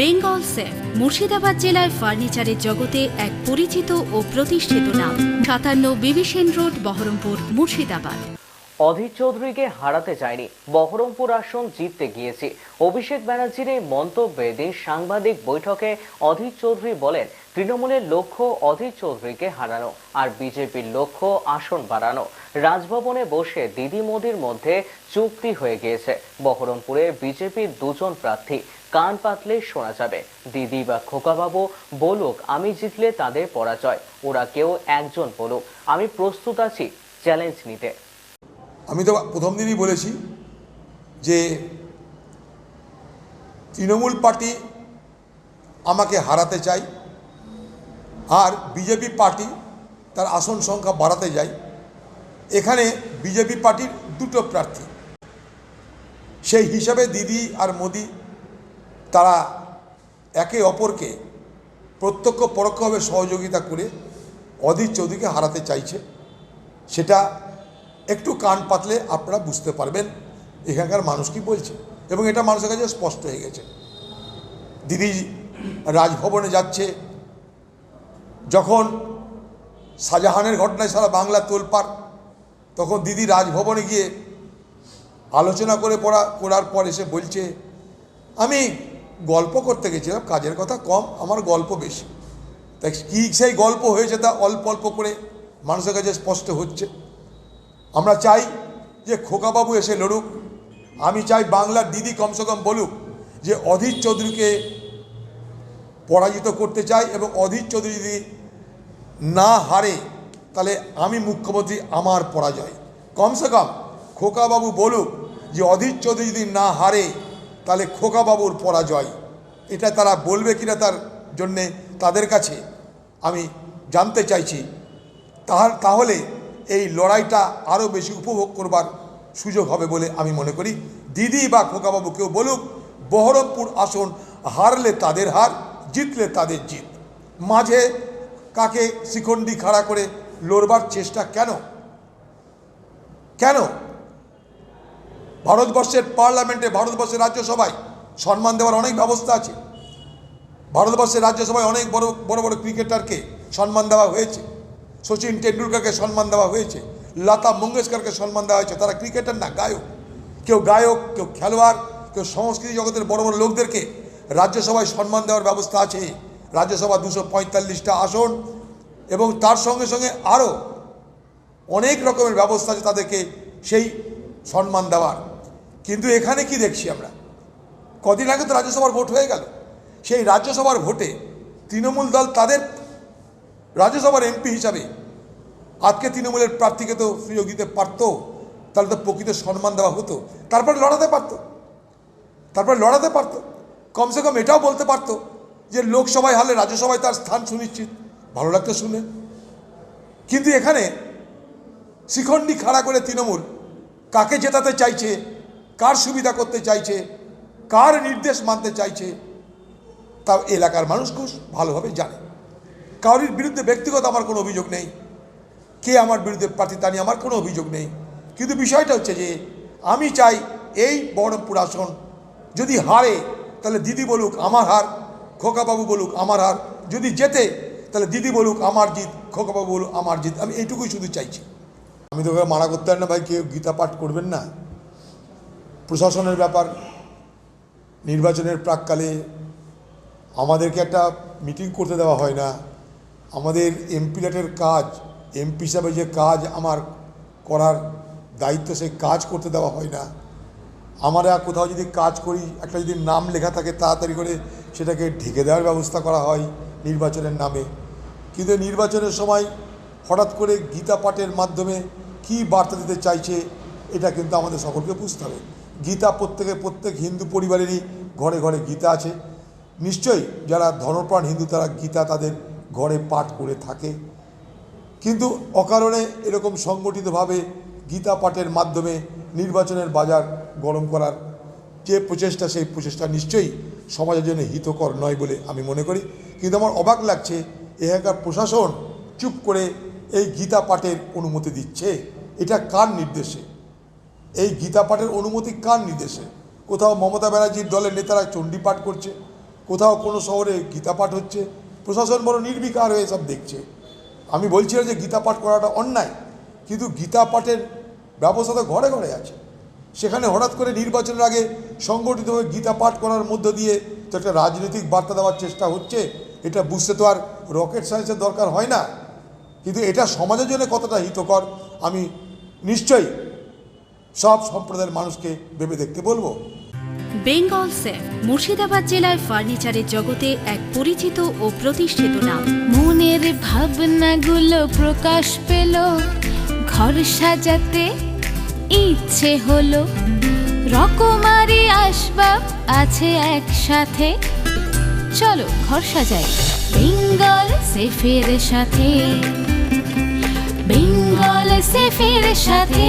Bengal safe, Murshidabad জেলায় ফার্নিচারের জগতে এক পরিচিত ও প্রতিষ্ঠিত নাম। সাতান্ন বিবিসেন রোড, বহরমপুর, মুর্শিদাবাদ। অধীর চৌধুরীকে হারাতে চায়নি বহরমপুর আসন জিততে গিয়েছি। অভিষেক ব্যানার্জির এই মন্তব্যে দিন সাংবাদিক বৈঠকে অধীর চৌধুরী বলেন, তৃণমূলের লক্ষ্য অধীর চৌধুরীকে হারানো আর বিজেপির লক্ষ্য আসন বাড়ানো। রাজভবনে বসে দিদি মোদির মধ্যে চুক্তি হয়ে গিয়েছে। বহরমপুরে বিজেপির দুজন প্রার্থী। কান পাতলে শোনা যাবে। দিদি বা খোকাবাবু বলুক, আমি জিতলে তাদের পরাজয়, ওরা কেউ একজন বলুক। আমি প্রস্তুত আছি চ্যালেঞ্জ নিতে। আমি তো প্রথম দিনই বলেছি যে তৃণমূল পার্টি আমাকে হারাতে চাই, আর বিজেপি পার্টি তার আসন সংখ্যা বাড়াতে যায় এখানে বিজেপি পার্টির দুটো প্রার্থী। সেই হিসাবে দিদি আর মোদি তারা একে অপরকে প্রত্যক্ষ পরোক্ষভাবে সহযোগিতা করে অধীর চৌধুরীকে হারাতে চাইছে। সেটা একটু কান পাতলে আপনারা বুঝতে পারবেন এখানকার মানুষ কি বলছে এবং এটা মানুষের কাছে স্পষ্ট হয়ে গেছে। দিদি রাজভবনে যাচ্ছে, যখন শাহজাহানের ঘটনায় সারা বাংলা তোলপাড়, তখন দিদি রাজভবনে গিয়ে আলোচনা করে পড়া, করার পর এসে বলছে, আমি গল্প করতে গেছিলাম, কাজের কথা কম, আমার গল্প বেশি। তাই কী সেই গল্প হয়েছে তা অল্প অল্প করে মানুষের কাছে স্পষ্ট হচ্ছে। আমরা চাই যে খোকাবাবু এসে লড়ুক, আমি চাই বাংলার দিদি কমসে কম বলুক যে অধীর চৌধুরীকে পরাজিত করতে চাই এবং অধীর চৌধুরী যদি না হারে, তাহলে আমি মুখ্যমন্ত্রী আমার পরাজয়। কমসে কম খোকাবাবু বলুক যে অধীর চৌধুরী যদি না হারে তাহলে খোকাবাবুর পরাজয়। এটা তারা বলবে কিনা তার জন্যে তাদের কাছে আমি জানতে চাইছি। তাহার তাহলে এই লড়াইটা আরও বেশি উপভোগ করবার সুযোগ হবে বলে আমি মনে করি। দিদি বা খোকাবাবু কেউ বলুক, বহরমপুর আসন হারলে তাদের হার, জিতলে তাদের জিত। মাঝে কাকে শিখণ্ডি খাড়া করে লড়বার চেষ্টা কেন? কেন? ভারতবর্ষের পার্লামেন্টে, ভারতবর্ষের রাজ্যসভায় সম্মান দেওয়ার অনেক ব্যবস্থা আছে। ভারতবর্ষের রাজ্যসভায় অনেক বড় বড় বড় ক্রিকেটারকে সম্মান দেওয়া হয়েছে। সচিন টেন্ডুলকারকে সম্মান দেওয়া হয়েছে। লতা মঙ্গেশকরকে সম্মান দেওয়া হয়েছে। তারা ক্রিকেটার না, গায়ক। কেউ গায়ক, কেউ খেলোয়াড়, কেউ সংস্কৃতি জগতের বড় বড় লোকদেরকে রাজ্যসভায় সম্মান দেওয়ার ব্যবস্থা আছে। রাজ্যসভা দুশো পঁয়তাল্লিশটা আসন এবং তার সঙ্গে সঙ্গে আরও অনেক রকমের ব্যবস্থা আছে তাদেরকে সেই সম্মান দেওয়ার। কিন্তু এখানে কি দেখছি আমরা? কদিন আগে তো রাজ্যসভার ভোট হয়ে গেল। সেই রাজ্যসভার ভোটে তৃণমূল দল তাদের রাজ্যসভার এমপি হিসাবে আজকে তৃণমূলের প্রার্থীকে তো সুযোগ দিতে পারতো, তাহলে তো প্রকৃত সম্মান দেওয়া হতো, তারপরে লড়াতে পারতো, তারপরে লড়াতে পারতো, কমসে কম এটাও বলতে পারতো যে লোকসভায় হারলে রাজ্যসভায় তার স্থান সুনিশ্চিত। ভালো লাগতো শুনে। কিন্তু এখানে শিখণ্ডি খাড়া করে তৃণমূল কাকে জেতাতে চাইছে কার সুবিধা করতে চাইছে? কার নির্দেশ মানতে চাইছে? তা এলাকার মানুষ খুব ভালোভাবে জানে। কারোর বিরুদ্ধে ব্যক্তিগত আমার কোনো অভিযোগ নেই। কে আমার বিরুদ্ধে প্রার্থী তা নিয়ে আমার কোনো অভিযোগ নেই। কিন্তু বিষয়টা হচ্ছে যে, আমি চাই এই বহরমপুর আসন যদি হারে, তাহলে দিদি বলুক আমার হার, খোকাবাবু বলুক আমার হার। যদি জেতে, তাহলে দিদি বলুক আমার জিত, খোকাবাবু বলুক আমার জিত। আমি এইটুকুই শুধু চাইছি। আমি তোকে মারা করতে না ভাই, কেউ গীতা পাঠ করবেন না। প্রশাসনের ব্যাপার, নির্বাচনের প্রাককালে আমাদেরকে একটা মিটিং করতে দেওয়া হয় না। আমাদের এমপিলেটের কাজ, এমপি হিসাবে যে কাজ আমার করার দায়িত্ব, সেই কাজ করতে দেওয়া হয় না। আমরা কোথাও যদি কাজ করি, একটা যদি নাম লেখা থাকে, তাড়াতাড়ি করে সেটাকে ঢেকে দেওয়ার ব্যবস্থা করা হয় নির্বাচনের নামে। কিন্তু নির্বাচনের সময় হঠাৎ করে গীতা পাঠের মাধ্যমে কী বার্তা দিতে চাইছে এটা কিন্তু আমাদের সকলকে বুঝতে হবে। গীতা প্রত্যেকে, প্রত্যেক হিন্দু পরিবারেরই ঘরে ঘরে গীতা আছে। নিশ্চয়ই যারা ধর্মপ্রাণ হিন্দু, তারা গীতা তাদের ঘরে পাঠ করে থাকে। কিন্তু অকারণে এরকম সংগঠিতভাবে গীতা পাঠের মাধ্যমে নির্বাচনের বাজার গরম করার যে প্রচেষ্টা, সেই প্রচেষ্টা নিশ্চয়ই সমাজের জন্য হিতকর নয় বলে আমি মনে করি। কিন্তু আমার অবাক লাগছে, এখানকার প্রশাসন চুপ করে এই গীতা পাঠের অনুমতি দিচ্ছে। এটা কার নির্দেশে? এই গীতা পাঠের অনুমতি কার নির্দেশে? কোথাও মমতা ব্যানার্জির দলের নেতারা চণ্ডী পাঠ করছে, কোথাও কোনো শহরে গীতা পাঠ হচ্ছে, প্রশাসন বড় নির্বিকার হয়ে সব দেখছে। আমি বলছি না যে গীতা পাঠ করাটা অন্যায়, কিন্তু গীতা পাঠের ব্যবস্থা তো ঘরে ঘরে আছে। সেখানে হঠাৎ করে নির্বাচনের আগে সংগঠিতভাবে গীতা পাঠ করার মধ্য দিয়ে তো একটা রাজনৈতিক বার্তা দেওয়ার চেষ্টা হচ্ছে, এটা বুঝতে তো আর রকেট সায়েন্সের দরকার হয় না। কিন্তু এটা সমাজের জন্য কতটা হিতকর, আমি নিশ্চয়ই সব সম্প্রদায়ের মানুষকে ভেবে দেখতে বলব। বেঙ্গল সেফ মুর্শিদাবাদ জেলায় ফার্নিচারের জগতে এক পরিচিত ও প্রতিষ্ঠিত নাম। মনের ভাবনাগুলো প্রকাশ পেল ঘর সাজাতে ইচ্ছে হলো। রকমারি আসবাব আছে একসাথে চলো ঘর সাজাই। বেঙ্গল সেফের সাথে বেঙ্গল সেফের সাথে।